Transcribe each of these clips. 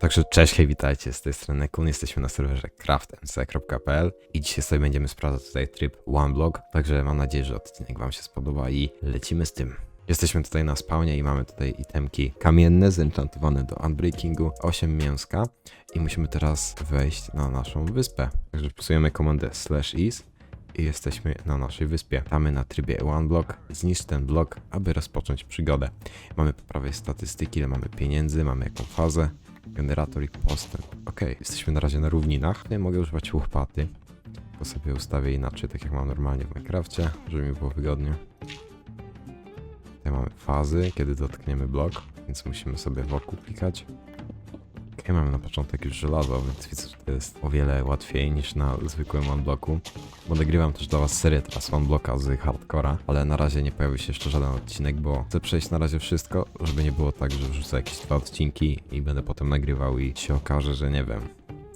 Także cześć, hej, witajcie, z tej strony Kun, jesteśmy na serwerze craftmc.pl i dzisiaj sobie będziemy sprawdzać tutaj tryb OneBlock, także mam nadzieję, że odcinek wam się spodoba i lecimy z tym. Jesteśmy tutaj na spawnie i mamy tutaj itemki kamienne, zenchantowane do unbreakingu, 8 mięska i musimy teraz wejść na naszą wyspę. Także wpisujemy komendę slash is i jesteśmy na naszej wyspie. Tamy na trybie one block, zniszcz ten blok, aby rozpocząć przygodę. Mamy po prawej statystyki, ile mamy pieniędzy, mamy jaką fazę, generator i postęp. Ok, jesteśmy na razie na równinach. Tutaj mogę używać łopaty. To sobie ustawię inaczej, tak jak mam normalnie w Minecrafcie, żeby mi było wygodnie. Tutaj mamy fazy, kiedy dotkniemy blok, więc musimy sobie wokół klikać. Ok, mamy na początek już żelazo, więc widzę, że to jest o wiele łatwiej niż na zwykłym OneBlocku. Bo nagrywam też dla was serię teraz OneBlocka z Hardcora, ale na razie nie pojawi się jeszcze żaden odcinek, bo chcę przejść na razie wszystko, żeby nie było tak, że wrzucę jakieś dwa odcinki i będę potem nagrywał i się okaże, że nie wiem,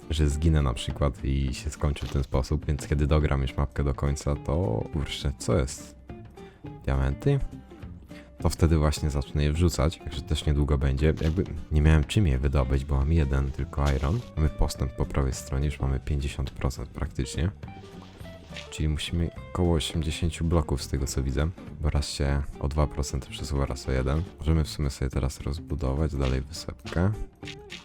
że zginę na przykład i się skończy w ten sposób, więc kiedy dogram już mapkę do końca, to kurczę, co jest? Diamenty? To wtedy właśnie zacznę je wrzucać, także też niedługo będzie. Jakby nie miałem czym je wydobyć, bo mam jeden tylko iron. Mamy postęp po prawej stronie, już mamy 50% praktycznie. Czyli musimy około 80 bloków z tego co widzę, bo raz się o 2% przesuwa, raz o 1. Możemy w sumie sobie teraz rozbudować dalej wysepkę.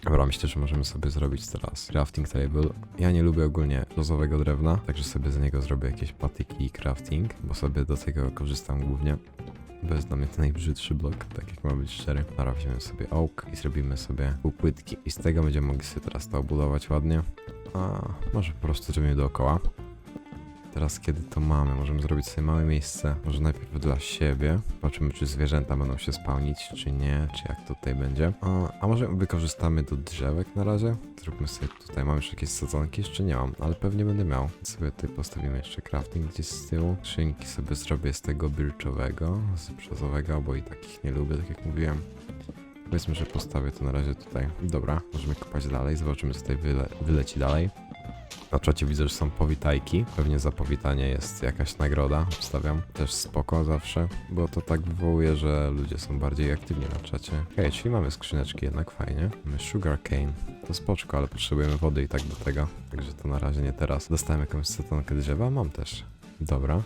Dobra, myślę, że możemy sobie zrobić teraz crafting table. Ja nie lubię ogólnie lozowego drewna, także sobie z niego zrobię jakieś patyki i crafting, bo sobie do tego korzystam głównie. Bo jest dla mnie ten najbrzydszy blok, tak jak ma być szczery. Dobra, weźmiemy sobie oak i zrobimy sobie półpłytki. I z tego będziemy mogli sobie teraz to obudować ładnie. A może po prostu zrobimy dookoła. Teraz kiedy to mamy, możemy zrobić sobie małe miejsce, może najpierw dla siebie. Zobaczymy, czy zwierzęta będą się spełnić, czy nie, czy jak tutaj będzie. A, a może wykorzystamy do drzewek na razie? Zróbmy sobie tutaj, mam już jakieś sadzonki, jeszcze nie mam, ale pewnie będę miał. Sobie tutaj postawimy jeszcze crafting gdzieś z tyłu. Szynki sobie zrobię z tego birczowego, z brzozowego, bo i takich nie lubię, tak jak mówiłem. Powiedzmy, że postawię to na razie tutaj. Dobra, możemy kopać dalej, zobaczymy co tutaj wyle wyleci dalej. Na czacie widzę, że są powitajki. Pewnie za powitanie jest jakaś nagroda. Wstawiam też spoko zawsze, bo to tak wywołuje, że ludzie są bardziej aktywni na czacie. Okej, czyli mamy skrzyneczki jednak fajnie. Mamy sugar cane. To spoczko, ale potrzebujemy wody i tak do tego. Także to na razie nie teraz. Dostałem jakąś setonkę drzewa, mam też. Dobra.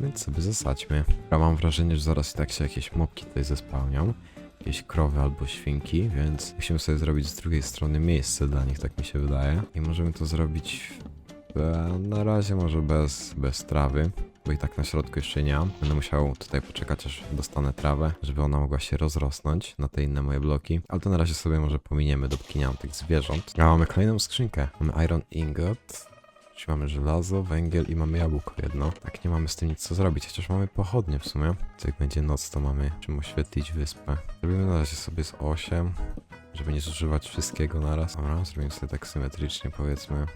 Więc sobie zasadźmy. Ja mam wrażenie, że zaraz i tak się jakieś mopki tutaj zespełnią jakieś krowy albo świnki, więc musimy sobie zrobić z drugiej strony miejsce dla nich, tak mi się wydaje. I możemy to zrobić na razie może bez, bez trawy, bo i tak na środku jeszcze nie mam. Będę musiał tutaj poczekać, aż dostanę trawę, żeby ona mogła się rozrosnąć na te inne moje bloki. Ale to na razie sobie może pominiemy, dopóki nie mam tych zwierząt. A mamy kolejną skrzynkę. Mamy iron ingot, Czyli mamy żelazo, węgiel i mamy jabłko jedno. Tak nie mamy z tym nic co zrobić, chociaż mamy pochodnie w sumie. Co jak będzie noc, to mamy czym oświetlić wyspę. Zrobimy na razie sobie z 8, żeby nie zużywać wszystkiego naraz. Dobra, zrobimy sobie tak symetrycznie powiedzmy.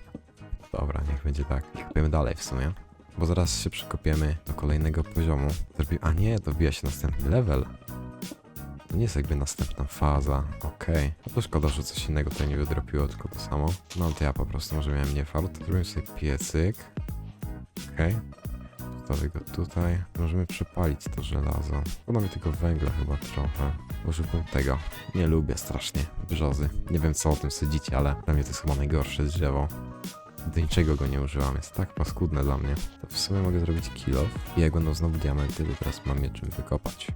Dobra, niech będzie tak. I kopiemy dalej w sumie. Bo zaraz się przekopiemy do kolejnego poziomu. Zrobi... A nie, to wbija się następny level. To nie jest jakby następna faza. Okej. No to szkoda, że coś innego tutaj nie wydropiło, tylko to samo. No to ja po prostu może miałem nie fart. Zrobimy sobie piecyk. Okej. Zostawię go tutaj. Możemy przypalić to żelazo. Mi tylko węgla chyba trochę. Użyłbym tego. Nie lubię strasznie brzozy. Nie wiem co o tym sądzicie, ale dla mnie to jest chyba najgorsze drzewo. Do niczego go nie używam, jest tak paskudne dla mnie. To w sumie mogę zrobić kilo. I jak będą znowu diamenty, to teraz mam je czym wykopać.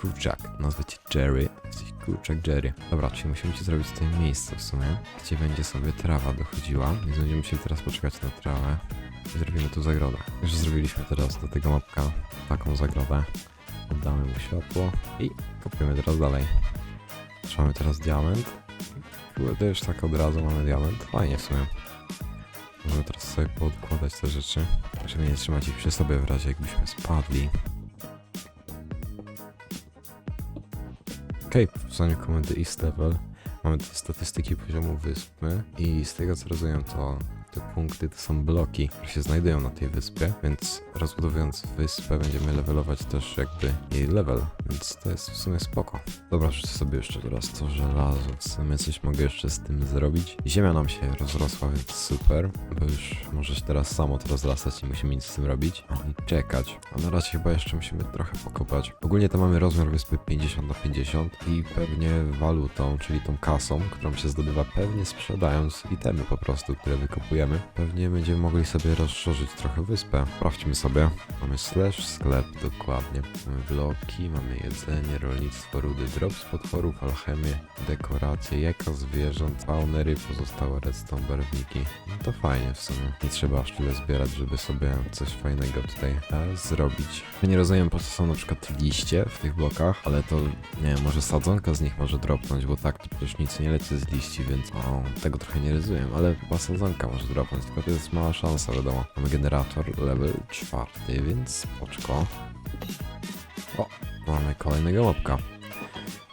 Kurczak. Nazwę cię Jerry. Jesteś kurczak Jerry. Dobra, czyli musimy ci zrobić tutaj miejsce w sumie, gdzie będzie sobie trawa dochodziła. Więc będziemy musieli teraz poczekać na trawę. I zrobimy tu zagrodę. Już zrobiliśmy teraz do tego mapka taką zagrodę. Oddamy mu światło i kopiemy teraz dalej. Trzymamy teraz diament. Kurde, już tak od razu mamy diament. Fajnie w sumie. Możemy teraz sobie poodkładać te rzeczy, żeby nie trzymać ich przy sobie w razie jakbyśmy spadli. Okej, po wpisaniu komendy East Level mamy te statystyki poziomu wyspy i z tego co rozumiem to te punkty to są bloki, które się znajdują na tej wyspie, więc rozbudowując wyspę będziemy levelować też jakby jej level, więc to jest w sumie spoko. Dobra, rzucę sobie jeszcze teraz to żelazo, w sumie coś mogę jeszcze z tym zrobić. Ziemia nam się rozrosła, więc super, bo już możesz teraz samo to rozrastać, nie musimy nic z tym robić, ani czekać. A na razie chyba jeszcze musimy trochę pokopać. Ogólnie to mamy rozmiar wyspy 50 na 50 i pewnie walutą, czyli tą kasą, którą się zdobywa pewnie sprzedając itemy po prostu, które wykopujemy. Pewnie będziemy mogli sobie rozszerzyć trochę wyspę. Sprawdźmy sobie. Mamy slash sklep, dokładnie. Mamy bloki, mamy jedzenie, rolnictwo, rudy, drop z potworów, alchemię, dekoracje, jajka zwierząt, spawnery, pozostałe redstone barwniki. No to fajnie w sumie. Nie trzeba aż tyle zbierać, żeby sobie coś fajnego tutaj e, zrobić. Ja nie rozumiem po co są na przykład liście w tych blokach, ale to nie wiem, może sadzonka z nich może dropnąć, bo tak to przecież nic nie leci z liści, więc o, tego trochę nie rozumiem, ale chyba sadzonka może dropnąć, tylko to jest mała szansa, wiadomo. Mamy generator level czwarty, więc spoczko. O, mamy kolejnego.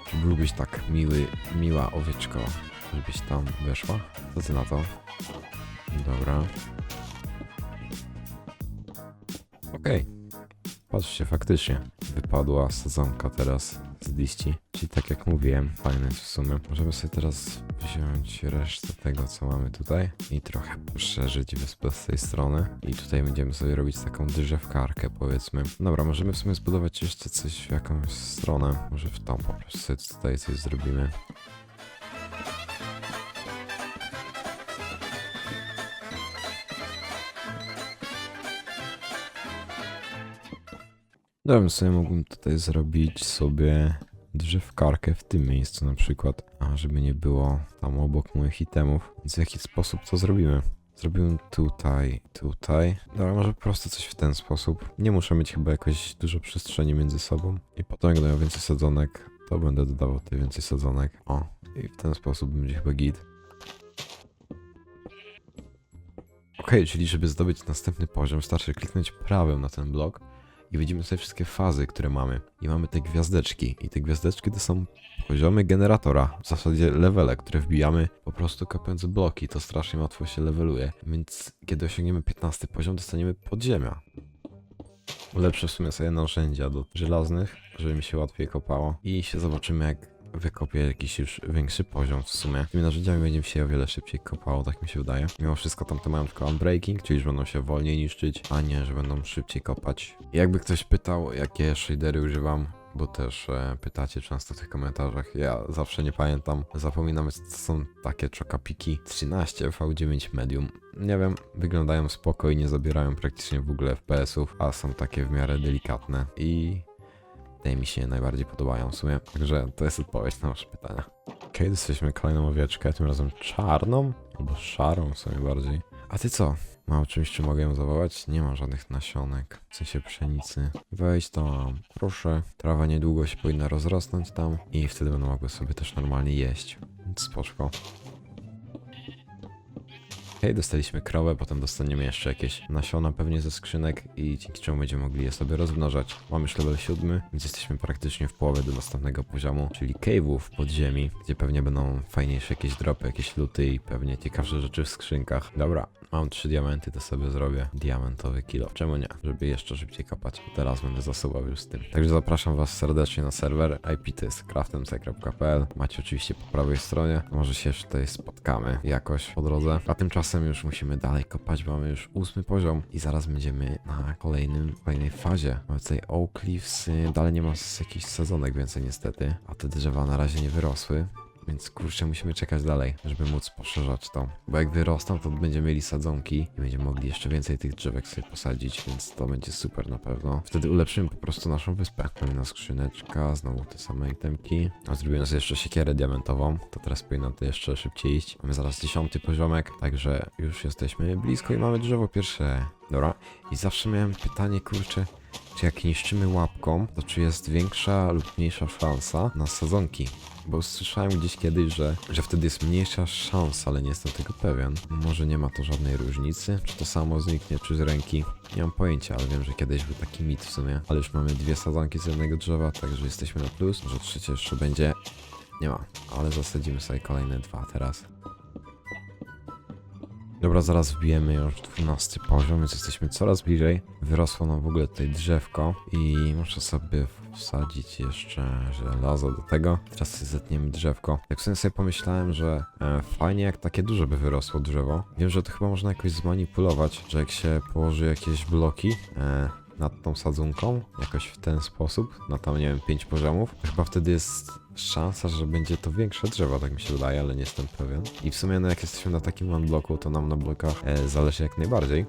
Czy byłbyś tak miły, miła owieczko, żebyś tam weszła? Co ty na to? Dobra. Okej. Patrzcie, faktycznie wypadła sadzonka teraz z liści. Czyli tak jak mówiłem, fajne w sumie. Możemy sobie teraz wziąć resztę tego, co mamy tutaj i trochę poszerzyć wyspę z tej strony. I tutaj będziemy sobie robić taką drzewkarkę, powiedzmy. Dobra, możemy w sumie zbudować jeszcze coś w jakąś stronę. Może w tą po prostu tutaj coś zrobimy. Dobra, więc sobie mógłbym tutaj zrobić sobie drzewkarkę w tym miejscu na przykład, a żeby nie było tam obok moich itemów. Więc w jaki sposób to zrobimy? Zrobiłem tutaj, tutaj. Dobra, może po prostu coś w ten sposób. Nie muszę mieć chyba jakoś dużo przestrzeni między sobą. I potem jak dają więcej sadzonek, to będę dodawał tutaj więcej sadzonek. O, i w ten sposób będzie chyba git. Okej, czyli żeby zdobyć następny poziom, wystarczy kliknąć prawym na ten blok i widzimy sobie wszystkie fazy, które mamy. I mamy te gwiazdeczki. I te gwiazdeczki to są poziomy generatora. W zasadzie levele, które wbijamy po prostu kopiąc bloki. To strasznie łatwo się leveluje. Więc kiedy osiągniemy 15 poziom, dostaniemy podziemia. Lepsze w sumie sobie narzędzia do żelaznych, żeby mi się łatwiej kopało. I się zobaczymy, jak wykopię jakiś już większy poziom w sumie. Tymi narzędziami będzie mi się o wiele szybciej kopało, tak mi się wydaje. Mimo wszystko tamte mają tylko unbreaking, czyli że będą się wolniej niszczyć, a nie, że będą szybciej kopać. Jakby ktoś pytał, jakie shadery używam, bo też e, pytacie często w tych komentarzach. Ja zawsze nie pamiętam. Zapominam, co to są takie czokapiki 13 V9 Medium. Nie wiem, wyglądają spoko i nie zabierają praktycznie w ogóle FPS-ów, a są takie w miarę delikatne i mi się najbardziej podobają w sumie. Także to jest odpowiedź na wasze pytania. Okej, dostaliśmy kolejną owieczkę, tym razem czarną, albo szarą w sumie bardziej. A ty co? Czymś, czy mogę ją zawołać? Nie ma żadnych nasionek, w sensie pszenicy. Wejdź tam, proszę. Trawa niedługo się powinna rozrosnąć tam i wtedy będą mogły sobie też normalnie jeść. Spoczko. Okej, dostaliśmy krowę, potem dostaniemy jeszcze jakieś nasiona pewnie ze skrzynek i dzięki czemu będziemy mogli je sobie rozmnażać. Mamy już level 7, więc jesteśmy praktycznie w połowie do następnego poziomu, czyli cave'ów pod ziemi, gdzie pewnie będą fajniejsze jakieś dropy, jakieś luty i pewnie ciekawsze rzeczy w skrzynkach. Dobra, mam trzy diamenty, to sobie zrobię diamentowy kilo. Czemu nie? Żeby jeszcze szybciej kopać. Teraz będę zasuwał już z tym. Także zapraszam was serdecznie na serwer. IP to jest craftemc.pl. Macie oczywiście po prawej stronie. Może się jeszcze tutaj spotkamy jakoś po drodze. A tymczasem już musimy dalej kopać, bo mamy już ósmy poziom i zaraz będziemy na kolejnym, kolejnej fazie. Mamy tutaj Oak Leaves, y, dalej nie ma jakichś sezonek więcej niestety, a te drzewa na razie nie wyrosły. Więc kurczę, musimy czekać dalej, żeby móc poszerzać to. Bo jak wyrosną, to będziemy mieli sadzonki i będziemy mogli jeszcze więcej tych drzewek sobie posadzić, więc to będzie super na pewno. Wtedy ulepszymy po prostu naszą wyspę. Kolejna skrzyneczka, znowu te same itemki. A zrobiłem sobie jeszcze siekierę diamentową, to teraz powinno to jeszcze szybciej iść. Mamy zaraz dziesiąty poziomek, także już jesteśmy blisko i mamy drzewo pierwsze. Dobra. I zawsze miałem pytanie, kurczę, czy jak niszczymy łapką, to czy jest większa lub mniejsza szansa na sadzonki? Bo słyszałem gdzieś kiedyś, że, że wtedy jest mniejsza szansa, ale nie jestem tego pewien. Może nie ma to żadnej różnicy, czy to samo zniknie, czy z ręki. Nie mam pojęcia, ale wiem, że kiedyś był taki mit w sumie. Ale już mamy dwie sadzonki z jednego drzewa, także jesteśmy na plus. Może trzecie jeszcze będzie. Nie ma, ale zasadzimy sobie kolejne dwa teraz. Dobra, zaraz wbijemy już 12 poziom, więc jesteśmy coraz bliżej. Wyrosło nam w ogóle tutaj drzewko i muszę sobie wsadzić jeszcze żelazo do tego. Teraz zetniemy drzewko. Jak sobie sobie pomyślałem, że e, fajnie jak takie duże by wyrosło drzewo. Wiem, że to chyba można jakoś zmanipulować, że jak się położy jakieś bloki e, nad tą sadzonką, jakoś w ten sposób, na tam nie wiem, 5 poziomów, chyba wtedy jest szansa, że będzie to większe drzewo, tak mi się wydaje, ale nie jestem pewien. I w sumie, no jak jesteśmy na takim one bloku, to nam na blokach e, zależy jak najbardziej.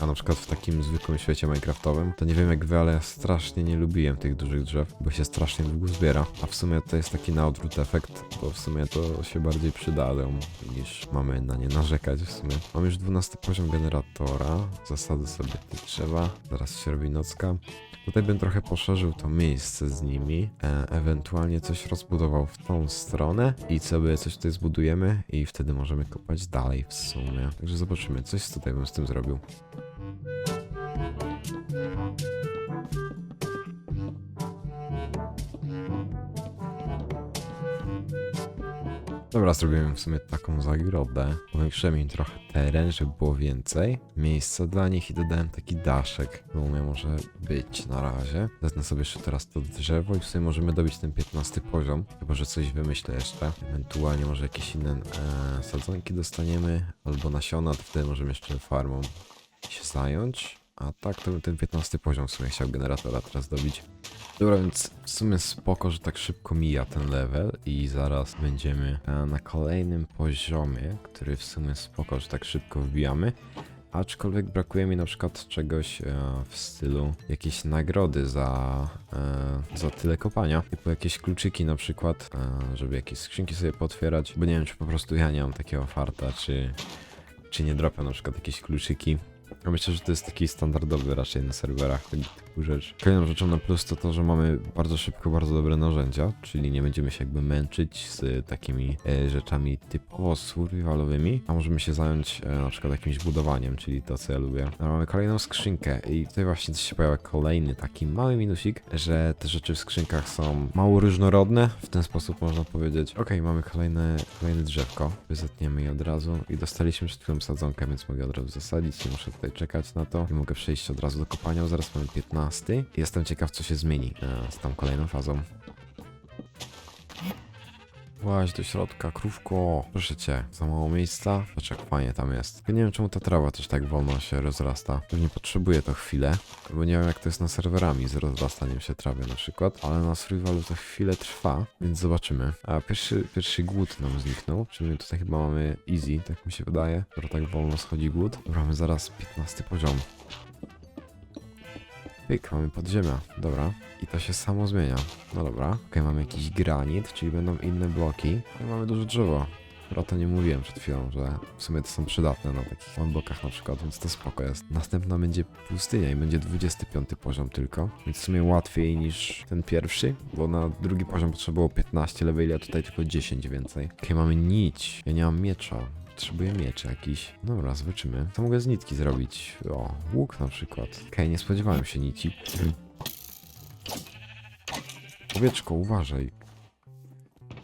A na przykład w takim zwykłym świecie minecraftowym, to nie wiem jak wy, ale ja strasznie nie lubiłem tych dużych drzew, bo się strasznie długo zbiera. A w sumie to jest taki na odwrót efekt, bo w sumie to się bardziej przydają, niż mamy na nie narzekać w sumie. Mam już 12 poziom generatora, zasady sobie te drzewa, zaraz się robi nocka. Tutaj bym trochę poszerzył to miejsce z nimi, e, ewentualnie coś rozbudował w tą stronę i sobie coś tutaj zbudujemy i wtedy możemy kopać dalej w sumie. Także zobaczymy, coś tutaj bym z tym zrobił. Dobra, zrobiłem w sumie taką zagrodę. Powiększyłem im trochę teren, żeby było więcej miejsca dla nich i dodałem taki daszek. No umie może być na razie. Zetnę sobie jeszcze teraz to drzewo i w sumie możemy dobić ten 15 poziom. Chyba, że coś wymyślę jeszcze. Ewentualnie może jakieś inne e, sadzonki dostaniemy albo nasiona, to wtedy możemy jeszcze farmą się zająć. A tak to ten 15 poziom w sumie chciał generatora teraz dobić. Dobra, więc w sumie spoko, że tak szybko mija ten level i zaraz będziemy na kolejnym poziomie, który w sumie spoko, że tak szybko wbijamy. Aczkolwiek brakuje mi na przykład czegoś e, w stylu jakiejś nagrody za, e, za tyle kopania. Typu jakieś kluczyki na przykład, e, żeby jakieś skrzynki sobie potwierać, bo nie wiem czy po prostu ja nie mam takiego farta, czy, czy nie dropią na przykład jakieś kluczyki. Ja myślę, że to jest taki standardowy raczej na serwerach tego typu rzecz. Kolejną rzeczą na plus to to, że mamy bardzo szybko bardzo dobre narzędzia, czyli nie będziemy się jakby męczyć z takimi e, rzeczami typowo survivalowymi, a możemy się zająć e, na przykład jakimś budowaniem, czyli to co ja lubię. No, mamy kolejną skrzynkę i tutaj właśnie się pojawia kolejny taki mały minusik, że te rzeczy w skrzynkach są mało różnorodne, w ten sposób można powiedzieć. Okej, mamy kolejne, kolejne drzewko, wyzetniemy je od razu i dostaliśmy przed chwilą sadzonkę, więc mogę od razu zasadzić, nie muszę tutaj czekać na to i mogę przejść od razu do kopania, bo zaraz mamy 15. Jestem ciekaw co się zmieni e, z tą kolejną fazą. Właź do środka, krówko. Proszę cię, za mało miejsca? Jak fajnie tam jest. Tylko nie wiem czemu ta trawa też tak wolno się rozrasta. Pewnie potrzebuje to chwilę, bo nie wiem jak to jest na serwerami z rozrastaniem się trawy na przykład, ale na survivalu to chwilę trwa, więc zobaczymy. A pierwszy, pierwszy głód nam zniknął, czyli tutaj chyba mamy easy, tak mi się wydaje, że tak wolno schodzi głód. Dobra, mamy zaraz 15 poziom. Pyk, mamy podziemia, dobra. I to się samo zmienia. No dobra. Okej, mamy jakiś granit, czyli będą inne bloki. No i mamy duże drzewo. O to nie mówiłem przed chwilą, że w sumie to są przydatne na takich blokach na przykład, więc to spoko jest. Następna będzie pustynia i będzie 25 poziom tylko, więc w sumie łatwiej niż ten pierwszy, bo na drugi poziom potrzebowało 15 leveli, a tutaj tylko 10 więcej. Okej, mamy nić. Ja nie mam miecza. Potrzebuję miecz jakiś. Dobra, zobaczymy. Co mogę z nitki zrobić? O, łuk na przykład. Okej, nie spodziewałem się nici. Owieczko, uważaj.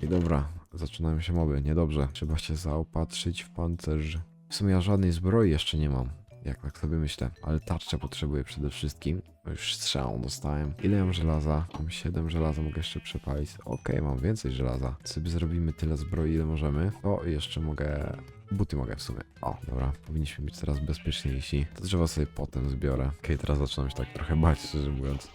I dobra, zaczynają się moby. Niedobrze. Trzeba się zaopatrzyć w pancerz. W sumie ja żadnej zbroi jeszcze nie mam. Jak tak sobie myślę. Ale tarczę potrzebuję przede wszystkim. Już strzałą dostałem. Ile mam żelaza? Mam 7 żelaza, mogę jeszcze przepalić. Okej, mam więcej żelaza. Sobie zrobimy tyle zbroi, ile możemy. O, jeszcze mogę... Buty mogę w sumie. O, dobra. Powinniśmy być teraz bezpieczniejsi. To drzewo sobie potem zbiorę. Okej, teraz zaczynam się tak trochę bać, szczerze mówiąc.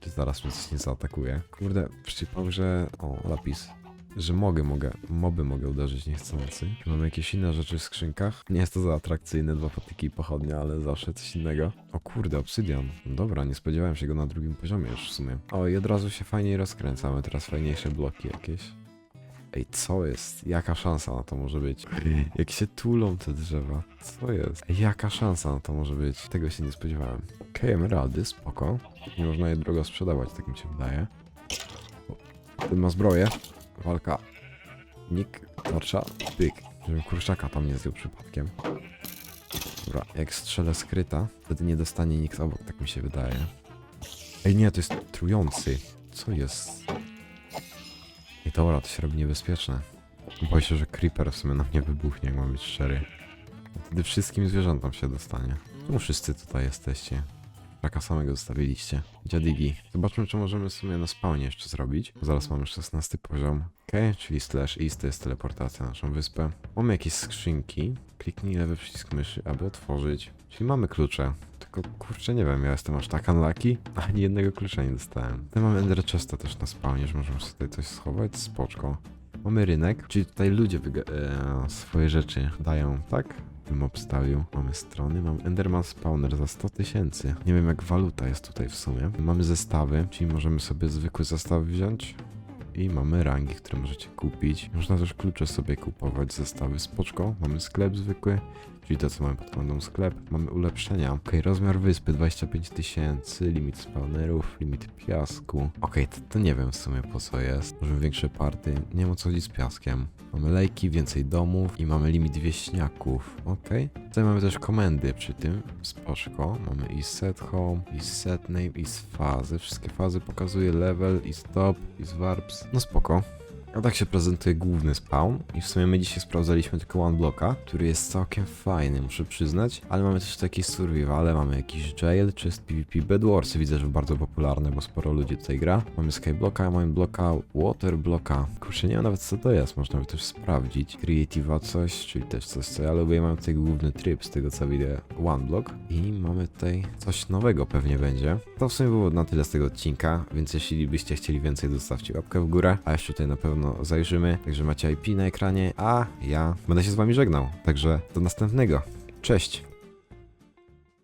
Czy zaraz mnie coś nie zaatakuje? Kurde, przypał, że... O, lapis. Że mogę, mogę, moby mogę uderzyć niechcący. Mamy jakieś inne rzeczy w skrzynkach. Nie jest to za atrakcyjne, dwa patyki i pochodnia, ale zawsze coś innego. O kurde, obsydian. No Dobra, nie spodziewałem się go na drugim poziomie już w sumie. O, i od razu się fajniej rozkręcamy, teraz fajniejsze bloki jakieś. Ej, co jest? Jaka szansa na to może być? Jak się tulą te drzewa. Co jest? Ej, jaka szansa na to może być? Tego się nie spodziewałem. Okej, emeraldy, spoko. Nie można je drogo sprzedawać, tak mi się wydaje. O, Ten ma zbroję. Walka. Nick, tarcza, pyk. Żebym kurczaka tam nie zdjął przypadkiem. Dobra, jak strzelę skryta, wtedy nie dostanie nikt obok, tak mi się wydaje. Ej, nie, to jest trujący. Co jest? Dobra, to się robi niebezpieczne. Boję się, że creeper w sumie na mnie wybuchnie, jak mam być szczery. Wtedy wszystkim zwierzątom się dostanie. Czemu wszyscy tutaj jesteście? Taka samego zostawiliście. Dziadigi. Zobaczmy, czy możemy sobie na spawnie jeszcze zrobić. Zaraz mamy 16 poziom. Ok, czyli slash east to jest teleportacja na naszą wyspę. Mamy jakieś skrzynki. Kliknij lewy przycisk myszy, aby otworzyć. Czyli mamy klucze. Tylko kurczę, nie wiem, ja jestem aż tak unlucky. Ani jednego klucza nie dostałem. Tutaj mamy Ender Chesta też na spawnie, że możemy sobie tutaj coś schować. Spoczko. Mamy rynek, czyli tutaj ludzie e, swoje rzeczy dają, tak? Bym obstawił. Mamy strony, mam Enderman Spawner za 100 tysięcy. Nie wiem jak waluta jest tutaj w sumie. Mamy zestawy, czyli możemy sobie zwykły zestaw wziąć. I mamy rangi, które możecie kupić. Można też klucze sobie kupować, zestawy spoczko. Mamy sklep zwykły, czyli to co mamy pod komendą sklep. Mamy ulepszenia. Ok, rozmiar wyspy 25 tysięcy, limit spawnerów, limit piasku. Ok, to, to nie wiem w sumie po co jest. Możemy większe party, nie o co chodzi z piaskiem. Mamy lejki, więcej domów i mamy limit wieśniaków. Ok. Tutaj mamy też komendy przy tym. Spoczko. Mamy i set home, i set name, i fazy. Wszystkie fazy pokazuje level, i stop, i warps. No spoko. A tak się prezentuje główny spawn i w sumie my dzisiaj sprawdzaliśmy tylko one blocka, który jest całkiem fajny, muszę przyznać, ale mamy też taki survival, mamy jakiś jail, czy jest PvP Bedwarsy, widzę, że bardzo popularne, bo sporo ludzi tutaj gra. Mamy skyblocka, mamy blocka, water blocka, kurczę, nie wiem nawet co to jest, można by też sprawdzić. Creative'a coś, czyli też coś co ja lubię, mamy tutaj główny tryb z tego co widzę, one block i mamy tutaj coś nowego pewnie będzie. To w sumie było na tyle z tego odcinka, więc jeśli byście chcieli więcej, zostawcie łapkę w górę, a jeszcze tutaj na pewno zajrzymy, także macie IP na ekranie, a ja będę się z wami żegnał, także do następnego. Cześć!